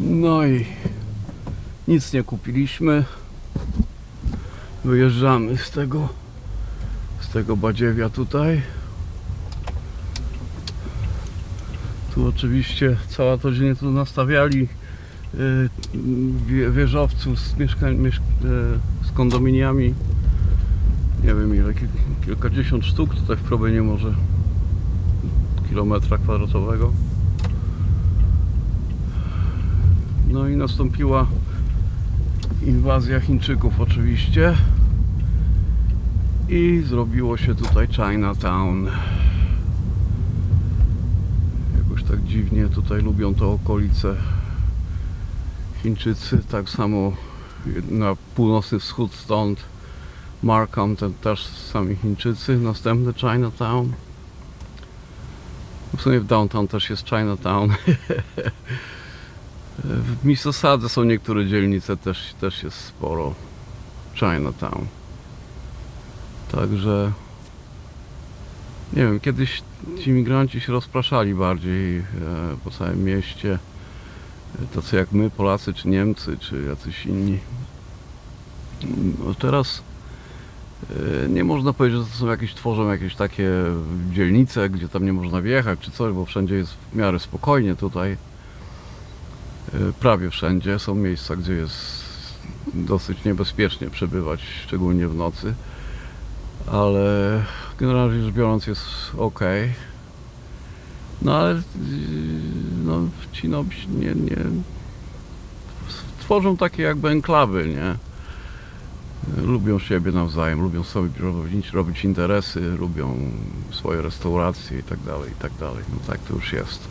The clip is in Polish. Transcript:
No i nic nie kupiliśmy. Wyjeżdżamy z tego z tego badziewia tutaj. Tu oczywiście cała to, nie tu nastawiali y, wie- wieżowców z, mieszkań, mieszk- y, z kondominiami. Nie wiem ile, kil, kilkadziesiąt sztuk tutaj w promieniu może kilometra kwadratowego. No i nastąpiła inwazja Chińczyków oczywiście i zrobiło się tutaj Chinatown. Jakoś tak dziwnie tutaj lubią to okolice Chińczycy, tak samo na północny wschód stąd Markham, ten też sami Chińczycy, następny Chinatown. W sumie w downtown też jest Chinatown. W Missossadze są niektóre dzielnice, też, też jest sporo Chinatown. Także nie wiem, kiedyś ci imigranci się rozpraszali bardziej e, po całym mieście. Tacy jak my, Polacy, czy Niemcy, czy jacyś inni. No teraz e, nie można powiedzieć, że to są jakieś, tworzą jakieś takie dzielnice, gdzie tam nie można wjechać, czy coś, bo wszędzie jest w miarę spokojnie tutaj. E, Prawie wszędzie są miejsca, gdzie jest dosyć niebezpiecznie przebywać, szczególnie w nocy ale generalnie rzecz biorąc jest ok. No ale yy, no, ci no, nie, nie tworzą takie jakby enklawy, nie? Lubią siebie nawzajem, lubią sobie robić, robić interesy, lubią swoje restauracje i tak dalej, i tak dalej. No tak to już jest.